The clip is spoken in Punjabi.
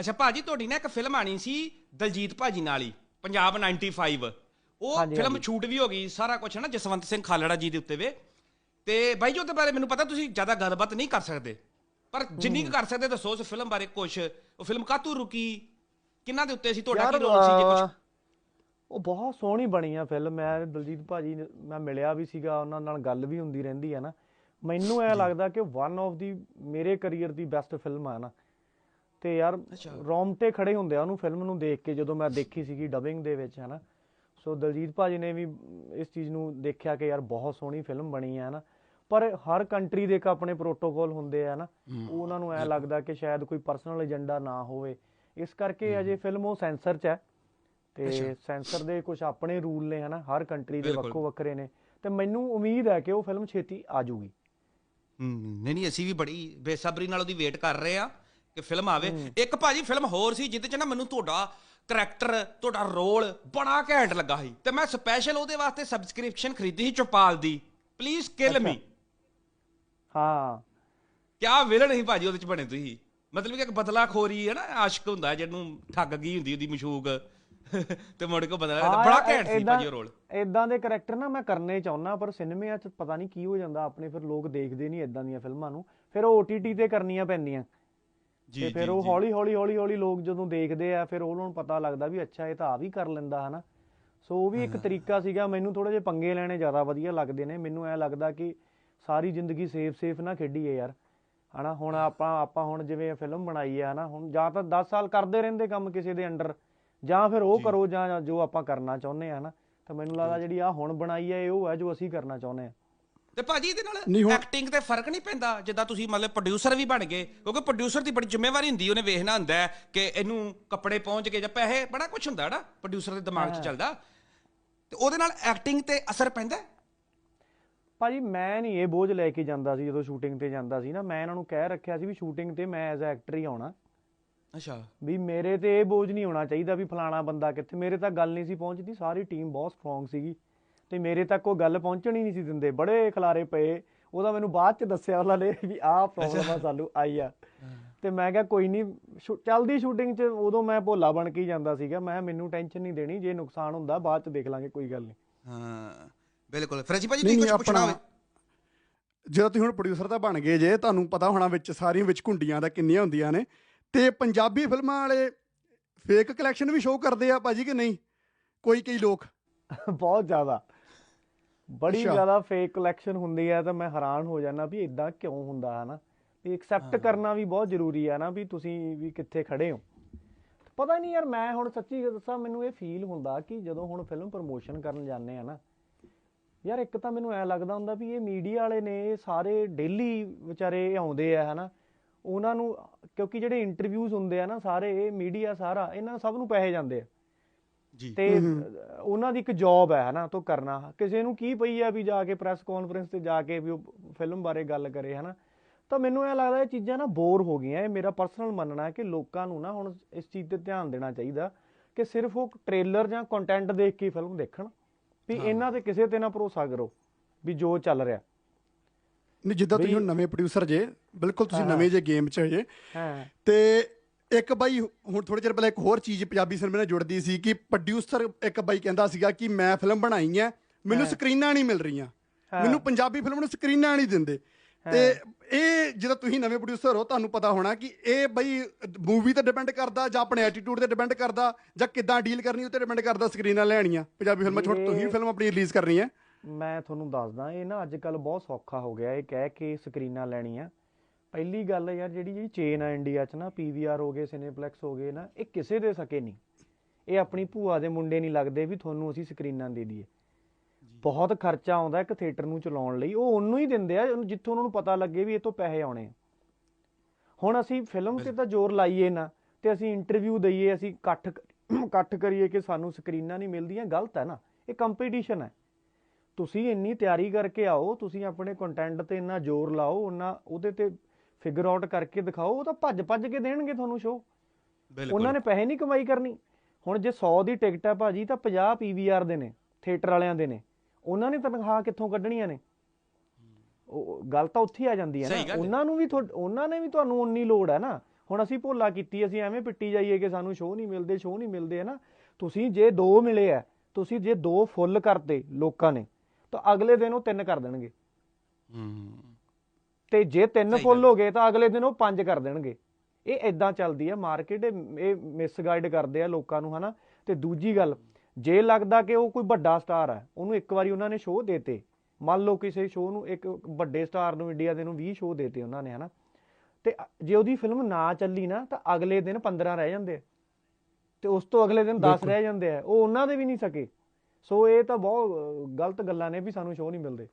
ਅੱਛਾ ਭਾਜੀ ਤੁਹਾਡੀ ਨਾ ਇੱਕ ਫਿਲਮ ਆਣੀ ਸੀ ਦਲਜੀਤ ਭਾਜੀ ਨਾਲ ਹੀ ਪੰਜਾਬ 95 ਉਹ ਫਿਲਮ। ਸ਼ੂਟ ਵੀ ਹੋ ਗਈ ਸਾਰਾ ਕੁਝ ਹੈ ਨਾ ਜਸਵੰਤ ਸਿੰਘ ਖਾਲੜਾ ਜੀ ਦੇ ਉੱਤੇ ਵੇ। ਤੇ ਬਾਈ ਜੀ ਉਹਦੇ ਬਾਰੇ ਮੈਨੂੰ ਪਤਾ ਤੁਸੀਂ ਜ਼ਿਆਦਾ ਗੱਲਬਾਤ ਨਹੀਂ ਕਰ ਸਕਦੇ। ਪਰ ਜਿੰਨੀ ਕੁ ਕਰ ਸਕਦੇ ਦੱਸੋ ਉਸ ਫਿਲਮ ਬਾਰੇ ਕੁਝ ਉਹ ਫਿਲਮ ਕਾਤੋਂ ਰੁਕੀ? ਕਿੰਨਾ ਦੇ ਉੱਤੇ ਸੀ? ਤੁਹਾਡਾ ਕੀ ਰੋਲ ਸੀ ਜੇ ਕੁਝ ਉਹ ਬਹੁਤ ਸੋਹਣੀ ਬਣੀ ਆ ਫਿਲਮ ਮੈਂ ਦਲਜੀਤ ਭਾਜੀ ਮੈਂ ਮਿਲਿਆ ਵੀ ਸੀਗਾ ਉਹਨਾਂ ਨਾਲ ਗੱਲ ਵੀ ਹੁੰਦੀ ਰਹਿੰਦੀ ਹੈ ਨਾ। ਮੈਨੂੰ ਐ ਲੱਗਦਾ ਕਿ ਵਨ ਆਫ ਦੀ ਮੇਰੇ ਕੈਰੀਅਰ ਦੀ ਬੈਸਟ ਫਿਲਮ ਆ ਨਾ। ਤੇ ਯਾਰ। ਰੋਮਟੇ ਖੜੇ ਹੁੰਦੇ ਆ ਉਹਨੂੰ ਫਿਲਮ ਨੂੰ ਦੇਖ ਕੇ ਜਦੋਂ ਮੈਂ ਦੇਖੀ ਸੀਗੀ ਡਬਿੰਗ ਦੇ ਵਿੱਚ ਹਨਾ। ਸੋ ਦਲਜੀਤ ਭਾਜੀ ਨੇ ਵੀ ਇਸ ਚੀਜ਼ ਨੂੰ ਦੇਖਿਆ ਕਿ ਯਾਰ ਬਹੁਤ ਸੋਹਣੀ ਫਿਲਮ ਬਣੀ ਹੈ ਨਾ ਪਰ ਹਰ ਕੰਟਰੀ ਦੇ ਇੱਕ ਆਪਣੇ ਪ੍ਰੋਟੋਕਾਲ ਹੁੰਦੇ ਆ ਨਾ ਉਹ ਉਹਨਾਂ ਨੂੰ ਐ ਲੱਗਦਾ ਕਿ ਸ਼ਾਇਦ ਕੋਈ ਪਰਸਨਲ ਏਜੰਡਾ ਨਾ ਹੋਵੇ। ਇਸ ਕਰਕੇ ਅਜੇ ਫਿਲਮ ਉਹ ਸੈਂਸਰ 'ਚ ਹੈ। ਤੇ ਸੈਂਸਰ ਦੇ ਕੁਝ ਆਪਣੇ ਰੂਲ ਨੇ ਹਨਾ। ਹਰ ਕੰਟਰੀ ਦੇ। ਵੱਖੋ ਵੱਖਰੇ ਨੇ। ਤੇ ਮੈਨੂੰ ਉਮੀਦ ਹੈ ਕਿ ਉਹ ਫਿਲਮ ਛੇਤੀ ਆ ਜਾਊਗੀ। ਹਮ, ਨਹੀਂ ਨਹੀਂ ਅਸੀਂ ਵੀ ਬੜੀ ਬੇਸਬਰੀ ਨਾਲ ਉਹਦੀ ਵੇਟ ਕਰ ਰਹੇ ਆ। ਕਿ ਫਿਲਮ ਆਵੇ। ਇੱਕ ਭਾਜੀ ਫਿਲਮ ਹੋਰ ਸੀ ਜਿਹਦੇ ਚ ਨਾ ਮੈਨੂੰ ਤੁਹਾਡਾ ਕਰੈਕਟਰ ਤੁਹਾਡਾ ਰੋਲ ਬੜਾ ਘੈਂਟ ਲੱਗਾ ਸੀ। ਤੇ ਮੈਂ ਸਪੈਸ਼ਲ ਉਹਦੇ ਵਾਸਤੇ ਸਬਸਕ੍ਰਿਪਸ਼ਨ ਖਰੀਦੀ ਸੀ ਚੌਪਾਲ ਦੀ। ਪਲੀਜ਼ ਕਿਲ ਮੀ ਹਾਂ। ਕਿਆ ਵਿਲਨ ਸੀ ਭਾਜੀ ਉਹਦੇ ਚ ਬਣੇ ਤੁਸੀਂ। ਮਤਲਬ ਕਿ ਇੱਕ ਬਦਲਾ ਖੋਰੀ ਹੈ ਨਾ ਆਸ਼ਕ ਹੁੰਦਾ ਜਿਹਨੂੰ ਠੱਗ ਗਈ ਹੁੰਦੀ ਉਹਦੀ ਮਸ਼ੂਕ। ਤੇ ਮੁੜ ਕੇ ਬਦਲਾ ਲੈਂਦਾ। ਬੜਾ ਘੈਂਟ ਸੀ ਭਾਜੀ ਉਹ ਰੋਲ ਇਦਾਂ ਦੇ ਕਰੈਕਟਰ ਨਾ ਮੈਂ ਕਰਨੇ ਚਾਹੁੰਦਾ ਪਰ ਸਿਨੇਮਿਆਂ 'ਚ ਪਤਾ ਨਹੀਂ ਕੀ ਹੋ ਜਾਂਦਾ ਆਪਣੇ ਫਿਰ ਲੋਕ ਦੇਖਦੇ ਨਹੀਂ ਇਦਾਂ ਦੀਆਂ ਫਿਲਮਾਂ ਨੂੰ। ਫਿਰ ਉਹ OTT ਤੇ ਕਰਨੀਆਂ ਪੈਂਦੀਆਂ। ਤੇ ਫਿਰ ਉਹ ਹੌਲੀ ਹੌਲੀ ਹੌਲੀ ਹੌਲੀ ਲੋਕ ਜਦੋਂ ਦੇਖਦੇ ਆ ਫਿਰ ਉਹਨਾਂ ਨੂੰ ਪਤਾ ਲੱਗਦਾ ਵੀ ਅੱਛਾ ਇਹ ਤਾਂ ਆ ਵੀ ਕਰ ਲੈਂਦਾ ਹਨਾ। ਸੋ ਉਹ ਵੀ ਇੱਕ ਤਰੀਕਾ ਸੀਗਾ ਮੈਨੂੰ ਥੋੜੇ ਜਿਹੇ ਪੰਗੇ ਲੈਣੇ ਜ਼ਿਆਦਾ ਵਧੀਆ ਲੱਗਦੇ ਨੇ। ਮੈਨੂੰ ਐ ਲੱਗਦਾ ਕਿ ਸਾਰੀ ਜ਼ਿੰਦਗੀ ਸੇਫ ਸੇਫ ਨਾ ਖੇਡੀਏ ਯਾਰ ਹਨਾ। ਹੁਣ ਆਪਾਂ ਆਪਾਂ ਹੁਣ ਜਿਵੇਂ ਫਿਲਮ ਬਣਾਈ ਹੈ ਹਨਾ। ਹੁਣ ਜਾਂ ਤਾਂ 10 ਸਾਲ ਕਰਦੇ ਰਹਿੰਦੇ ਕੰਮ ਕਿਸੇ ਦੇ ਅੰਡਰ ਜਾਂ ਫਿਰ ਉਹ ਕਰੋ ਜਾਂ ਜੋ ਆਪਾਂ ਕਰਨਾ ਚਾਹੁੰਦੇ ਆ ਹਨਾ। ਤਾਂ ਮੈਨੂੰ ਲੱਗਦਾ ਜਿਹੜੀ ਆ ਹੁਣ ਬਣਾਈ ਹੈ ਇਹ ਉਹ ਹੈ ਜੋ ਅਸੀਂ ਕਰਨਾ ਚਾਹੁੰਦੇ ਆ। ਤੇ ਭਾਜੀ ਇਹਦੇ ਨਾਲ ਐਕਟਿੰਗ ਤੇ ਫ਼ਰਕ ਨਹੀਂ ਪੈਂਦਾ ਜਿੱਦਾਂ ਤੁਸੀਂ ਮਤਲਬ ਪ੍ਰੋਡਿਊਸਰ ਵੀ ਬਣ ਗਏ ਕਿਉਂਕਿ ਪ੍ਰੋਡਿਊਸਰ ਦੀ ਬੜੀ ਜ਼ਿੰਮੇਵਾਰੀ ਹੁੰਦੀ ਉਹਨੇ ਵੇਖਣਾ ਹੁੰਦਾ ਕਿ ਇਹਨੂੰ ਕੱਪੜੇ ਪਹੁੰਚ ਗਏ ਜਾਂ ਪੈਸੇ ਬੜਾ ਕੁਝ ਹੁੰਦਾ ਨਾ ਪ੍ਰੋਡਿਊਸਰ ਦੇ ਦਿਮਾਗ 'ਚ ਚੱਲਦਾ। ਤੇ ਉਹਦੇ ਨਾਲ ਐਕਟਿੰਗ ਤੇ ਅਸਰ ਪੈਂਦਾ? ਭਾਜੀ ਮੈਂ ਨਹੀਂ ਇਹ ਬੋਝ ਲੈ ਕੇ ਜਾਂਦਾ ਸੀ ਜਦੋਂ ਸ਼ੂਟਿੰਗ ਤੇ ਜਾਂਦਾ ਸੀ ਨਾ ਮੈਂ ਇਹਨਾਂ ਨੂੰ ਕਹਿ ਰੱਖਿਆ ਸੀ ਵੀ ਸ਼ੂਟਿੰਗ ਤੇ ਮੈਂ ਐਜ਼ ਅ ਐਕਟਰ ਹੀ ਆਉਣਾ। ਅੱਛਾ। ਵੀ ਮੇਰੇ ਤੇ ਇਹ ਬੋਝ ਨਹੀਂ ਹੋਣਾ ਚਾਹੀਦਾ ਵੀ ਫਲਾਣਾ ਬੰਦਾ ਕਿੱਥੇ ਮੇਰੇ ਤੱਕ ਗੱਲ ਨਹੀਂ ਸੀ ਪਹੁੰਚਦੀ ਸਾਰੀ ਟੀਮ ਬਹੁਤ ਸਟਰੋਂਗ ਸੀਗੀ। ਤੇ ਮੇਰੇ ਤੱਕ ਉਹ ਗੱਲ ਪਹੁੰਚਣੀ ਨਹੀਂ ਸੀ ਦਿੰਦੇ। ਬੜੇ ਖਲਾਰੇ ਪਏ। ਉਹਦਾ ਮੈਨੂੰ ਬਾਅਦ ਚ ਦੱਸਿਆ ਉਹਨਾਂ ਨੇ ਵੀ ਆਹ ਪ੍ਰੋਬਲਮ ਆ ਸਾਨੂੰ ਆਈ ਆ। ਤੇ ਮੈਂ ਕਿਹਾ ਕੋਈ ਨਹੀਂ ਚੱਲਦੀ ਸ਼ੂਟਿੰਗ 'ਚ ਉਦੋਂ ਮੈਂ ਭੋਲਾ ਬਣ ਕੇ ਹੀ ਜਾਂਦਾ ਸੀਗਾ। ਮੈਂ ਕਿਹਾ ਮੈਨੂੰ ਟੈਨਸ਼ਨ ਨਹੀਂ ਦੇਣੀ ਜੇ ਨੁਕਸਾਨ ਹੁੰਦਾ ਬਾਅਦ 'ਚ ਦੇਖ ਲਾਂਗੇ ਕੋਈ ਗੱਲ ਨਹੀਂ। ਹਾਂ ਬਿਲਕੁਲ। ਫਰਜੀ ਭਾਜੀ ਨਹੀਂ ਤੁਸੀਂ ਕੁਝ ਪੁੱਛਣਾ ਹੋਵੇ? ਜਦੋਂ ਤੁਸੀਂ ਹੁਣ ਪ੍ਰੋਡਿਊਸਰ ਤਾਂ ਬਣ ਗਏ ਜੇ ਤੁਹਾਨੂੰ ਪਤਾ ਹੋਣਾ ਵਿੱਚ ਸਾਰੀਆਂ ਵਿੱਚ ਘੁੰਡੀਆਂ ਦਾ ਕਿੰਨੀਆਂ ਹੁੰਦੀਆਂ ਨੇ। ਤੇ ਪੰਜਾਬੀ ਫਿਲਮਾਂ ਵਾਲੇ ਫੇਕ ਕਲੈਕਸ਼ਨ ਵੀ ਸ਼ੋਅ ਕਰਦੇ ਆ ਭਾਜੀ ਕਿ ਨਹੀਂ? ਕੋਈ ਕਈ ਲੋਕ? ਬਹੁਤ ਜ਼ਿਆਦਾ। ਬੜੀ। ਜ਼ਿਆਦਾ ਫੇਕ ਕਲੈਕਸ਼ਨ ਹੁੰਦੀ ਹੈ ਤਾਂ ਮੈਂ ਹੈਰਾਨ ਹੋ ਜਾਂਦਾ ਵੀ ਇਦਾਂ ਕਿਉਂ ਹੁੰਦਾ ਹੈ ਨਾ? ਵੀ ਐਕਸੈਪਟ ਕਰਨਾ ਵੀ ਬਹੁਤ ਜ਼ਰੂਰੀ ਹੈ ਨਾ ਵੀ ਤੁਸੀਂ ਵੀ ਕਿੱਥੇ ਖੜੇ ਹੋ। ਪਤਾ ਨਹੀਂ ਯਾਰ ਮੈਂ ਹੁਣ ਸੱਚੀ ਦੱਸਾਂ ਮੈਨੂੰ ਇਹ ਫੀਲ ਹੁੰਦਾ ਕਿ ਜਦੋਂ ਹੁਣ ਫਿਲਮ ਪ੍ਰਮੋਸ਼ਨ ਕਰਨ ਜਾਂਦੇ ਆ ਨਾ ਯਾਰ ਇੱਕ ਤਾਂ ਮੈਨੂੰ ਐ ਲੱਗਦਾ ਹੁੰਦਾ ਵੀ ਇਹ ਮੀਡੀਆ ਵਾਲੇ ਨੇ ਇਹ ਸਾਰੇ ਡੇਲੀ ਵਿਚਾਰੇ ਆਉਂਦੇ ਆ ਹਨਾ ਉਹਨਾਂ ਨੂੰ ਕਿਉਂਕਿ ਜਿਹੜੇ ਇੰਟਰਵਿਊਜ਼ ਹੁੰਦੇ ਆ ਨਾ ਸਾਰੇ ਇਹ ਮੀਡੀਆ ਸਾਰਾ ਇਹਨਾਂ ਸਭ ਨੂੰ ਪੈਸੇ ਜਾਂਦੇ ਆ। ਤੇ ਉਹਨਾਂ ਦੀ ਇੱਕ ਜੌਬ ਹੈ ਹਨਾ ਤੋਂ ਕਰਨਾ। ਕਿਸੇ ਨੂੰ ਕੀ ਪਈ ਆ ਵੀ ਜਾ ਕੇ ਪ੍ਰੈਸ ਕਾਨਫਰੰਸ ਤੇ ਜਾ ਕੇ ਵੀ ਉਹ ਫਿਲਮ ਬਾਰੇ ਗੱਲ ਕਰੇ ਹਨਾ। ਤਾਂ ਮੈਨੂੰ ਇਹ ਲੱਗਦਾ ਇਹ ਚੀਜ਼ਾਂ ਨਾ ਬੋਰ ਹੋ ਗਈਆਂ। ਇਹ ਮੇਰਾ ਪਰਸਨਲ ਮੰਨਣਾ ਹੈ ਕਿ ਲੋਕਾਂ ਨੂੰ ਨਾ ਹੁਣ ਇਸ ਚੀਜ਼ ਤੇ ਧਿਆਨ ਦੇਣਾ ਚਾਹੀਦਾ ਕਿ ਸਿਰਫ ਉਹ ਟ੍ਰੇਲਰ ਜਾਂ ਕੰਟੈਂਟ ਦੇਖ ਕੇ ਫਿਲਮ ਦੇਖਣ। ਵੀ ਇਹਨਾਂ ਤੇ ਕਿਸੇ ਤੇ ਨਾ ਭਰੋਸਾ ਕਰੋ ਵੀ ਜੋ ਚੱਲ ਰਿਹਾ। ਨਹੀਂ ਜਿੱਦਾਂ ਤੁਸੀਂ ਹੁਣ ਨਵੇਂ ਪ੍ਰੋਡਿਊਸਰ ਜੇ ਬਿਲਕੁਲ ਤੁਸੀਂ ਨਵੇਂ ਜੇ ਗੇਮ 'ਚ ਜੇ। ਹਾਂ। ਤੇ ਇੱਕ ਬਾਈ ਹੁਣ ਥੋੜੇ ਚਿਰ ਪਹਿਲਾਂ ਇੱਕ ਹੋਰ ਚੀਜ਼ ਪੰਜਾਬੀ ਸਿਨੇਮੇ ਨਾਲ ਜੁੜਦੀ ਸੀ ਕਿ ਪ੍ਰੋਡਿਊਸਰ ਇੱਕ ਬਾਈ ਕਹਿੰਦਾ ਸੀਗਾ ਕਿ ਮੈਂ ਫਿਲਮ ਬਣਾਈ ਹੈ। ਮੈਨੂੰ ਸਕਰੀਨਾਂ ਨਹੀਂ ਮਿਲ ਰਹੀਆਂ। ਮੈਨੂੰ ਪੰਜਾਬੀ ਫਿਲਮ ਨੂੰ ਸਕਰੀਨਾਂ ਨਹੀਂ ਦਿੰਦੇ। ਤੇ ਇਹ ਜਦੋਂ ਤੁਸੀਂ ਨਵੇਂ ਪ੍ਰੋਡਿਊਸਰ ਹੋ ਤੁਹਾਨੂੰ ਪਤਾ ਹੋਣਾ ਕਿ ਇਹ ਬਈ ਮੂਵੀ ਤੇ ਡਿਪੈਂਡ ਕਰਦਾ ਜਾਂ ਆਪਣੇ ਐਟੀਟਿਊਡ ਤੇ ਡਿਪੈਂਡ ਕਰਦਾ ਜਾਂ ਕਿੱਦਾਂ ਡੀਲ ਕਰਨੀ ਉਹ ਤੇ ਡਿਪੈਂਡ ਕਰਦਾ ਸਕਰੀਨਾਂ ਲੈਣੀਆਂ। ਪੰਜਾਬੀ ਫਿਲਮਾਂ ਹੁਣ ਤੁਸੀਂ ਫਿਲਮ ਆਪਣੀ ਰਿਲੀਜ਼ ਕਰਨੀ ਹੈ। ਮੈਂ ਤੁਹਾਨੂੰ ਦੱਸਦਾ ਇਹ ਨਾ ਅੱਜ ਕੱਲ ਬਹੁਤ ਸੌਖਾ ਹੋ ਗਿਆ। ਇਹ ਕਹਿ ਕੇ ਸਕਰੀਨਾਂ ਲੈਣੀਆਂ ਪਹਿਲੀ ਗੱਲ ਯਾਰ ਜਿਹੜੀ ਜਿਹੜੀ ਚੇਨ ਆ ਇੰਡੀਆ 'ਚ ਨਾ ਪੀਵੀਆਰ ਹੋ ਗਏ ਸਿਨੇਪਲੈਕਸ ਹੋ ਗਏ ਨਾ ਇਹ ਕਿਸੇ ਦੇ ਸਕੇ ਨਹੀਂ। ਇਹ ਆਪਣੀ ਭੂਆ ਦੇ ਮੁੰਡੇ ਨਹੀਂ ਲੱਗਦੇ ਵੀ ਤੁਹਾਨੂੰ ਅਸੀਂ ਸਕਰੀਨਾਂ ਦੇ ਦਈਏ। ਬਹੁਤ ਖਰਚਾ ਆਉਂਦਾ ਇੱਕ ਥੀਏਟਰ ਨੂੰ ਚਲਾਉਣ ਲਈ। ਉਹ ਉਹਨੂੰ ਹੀ ਦਿੰਦੇ ਆ ਉਹਨੂੰ ਜਿੱਥੋਂ ਉਹਨਾਂ ਨੂੰ ਪਤਾ ਲੱਗੇ ਵੀ ਇਹ ਤੋਂ ਪੈਸੇ ਆਉਣੇ ਆ। ਹੁਣ ਅਸੀਂ ਫਿਲਮ ਤੇ ਤਾਂ ਜ਼ੋਰ ਲਾਈਏ ਨਾ ਤੇ ਅਸੀਂ ਇੰਟਰਵਿਊ ਦਈਏ ਅਸੀਂ ਇਕੱਠ ਇਕੱਠ ਕਰੀਏ ਕਿ ਸਾਨੂੰ ਸਕਰੀਨਾਂ ਨਹੀਂ ਮਿਲਦੀਆਂ ਗਲਤ ਹੈ ਨਾ। ਇਹ ਕੰਪੀਟੀਸ਼ਨ ਹੈ ਤੁਸੀਂ ਇੰਨੀ ਤਿਆਰੀ ਕਰਕੇ ਆਓ ਤੁਸੀਂ ਆਪਣੇ ਕੰਟੈਂਟ ਤੇ ਇੰਨਾ ਜ਼ੋਰ ਲਾਓ ਉਹਨਾਂ ਉਹਦੇ ਤੇ ਫਿਗਰ ਆਊਟ ਕਰਕੇ ਦਿਖਾਓ ਉਹ ਤਾਂ ਭੱਜ ਭੱਜ ਕੇ ਦੇਣਗੇ ਤੁਹਾਨੂੰ ਸ਼ੋਅ ਉਹਨਾਂ ਨੇ ਪੈਸੇ ਨਹੀਂ ਕਮਾਈ ਕਰਨੀ। ਹੁਣ ਜੇ 100 ਦੀ ਟਿਕਟ ਹੈ ਭਾਜੀ ਤਾਂ 50 ਪੀਵੀਆਰ ਦੇ ਨੇ ਥੀਏਟਰ ਵਾਲਿਆਂ ਦੇ ਨੇ। ਉਹਨਾਂ ਨੇ ਤਨਖਾਹ ਕਿੱਥੋਂ ਕੱਢਣੀਆਂ ਨੇ? ਉਹ ਗੱਲ ਤਾਂ ਉੱਥੇ ਆ ਜਾਂਦੀ ਹੈ ਨਾ। ਉਹਨਾਂ ਨੂੰ ਵੀ ਉਹਨਾਂ ਨੇ ਵੀ ਤੁਹਾਨੂੰ ਉਨੀ ਲੋੜ ਹੈ ਨਾ। ਹੁਣ ਅਸੀਂ ਭੋਲਾ ਕੀਤੀ ਅਸੀਂ ਐਵੇਂ ਪਿੱਟੀ ਜਾਈਏ ਕਿ ਸਾਨੂੰ ਸ਼ੋਅ ਨਹੀਂ ਮਿਲਦੇ ਸ਼ੋਅ ਨਹੀਂ ਮਿਲਦੇ ਹੈ ਨਾ। ਤੁਸੀਂ ਜੇ ਦੋ ਮਿਲੇ ਆ ਤੁਸੀਂ ਜੇ ਦੋ ਫੁੱਲ ਕਰਤੇ ਲੋਕਾਂ ਨੇ ਤਾਂ ਅਗਲੇ ਦਿਨ ਉਹ ਤਿੰਨ ਕਰ ਦੇਣਗੇ। ਹੂੰ। ਤੇ ਜੇ ਤਿੰਨ ਫੁੱਲ ਹੋ ਗਏ ਤਾਂ ਅਗਲੇ ਦਿਨ ਉਹ ਪੰਜ ਕਰ ਦੇਣਗੇ। ਇਹ ਇਦਾਂ ਚੱਲਦੀ ਹੈ ਮਾਰਕੀਟ ਇਹ ਮਿਸਗਾਈਡ ਕਰਦੇ ਆ ਲੋਕਾਂ ਨੂੰ ਹਨਾ? ਤੇ ਦੂਜੀ ਗੱਲ ਜੇ ਲੱਗਦਾ ਕਿ ਉਹ ਕੋਈ ਵੱਡਾ ਸਟਾਰ ਹੈ ਉਹਨੂੰ ਇੱਕ ਵਾਰੀ ਉਹਨਾਂ ਨੇ ਸ਼ੋਅ ਦੇਤੇ। ਮੰਨ ਲਓ ਕਿਸੇ ਸ਼ੋਅ ਨੂੰ ਇੱਕ ਵੱਡੇ ਸਟਾਰ ਨੂੰ ਇੰਡੀਆ ਦੇ ਨੂੰ 20 ਸ਼ੋਅ ਦੇਤੇ ਉਹਨਾਂ ਨੇ ਹਨਾ? ਤੇ ਜੇ ਉਹਦੀ ਫਿਲਮ ਨਾ ਚੱਲੀ ਨਾ ਤਾਂ ਅਗਲੇ ਦਿਨ 15 ਰਹਿ ਜਾਂਦੇ ਆ। ਤੇ ਉਸ ਤੋਂ ਅਗਲੇ ਦਿਨ 10 ਰਹਿ ਜਾਂਦੇ ਆ। ਉਹ ਉਹਨਾਂ ਦੇ ਵੀ ਨਹੀਂ ਸਕੇ। ਸੋ ਇਹ ਤਾਂ ਬਹੁਤ ਗਲਤ ਗੱਲਾਂ ਨੇ ਵੀ ਸਾਨੂੰ ਸ਼ੋਅ ਨਹੀਂ ਮਿਲਦੇ।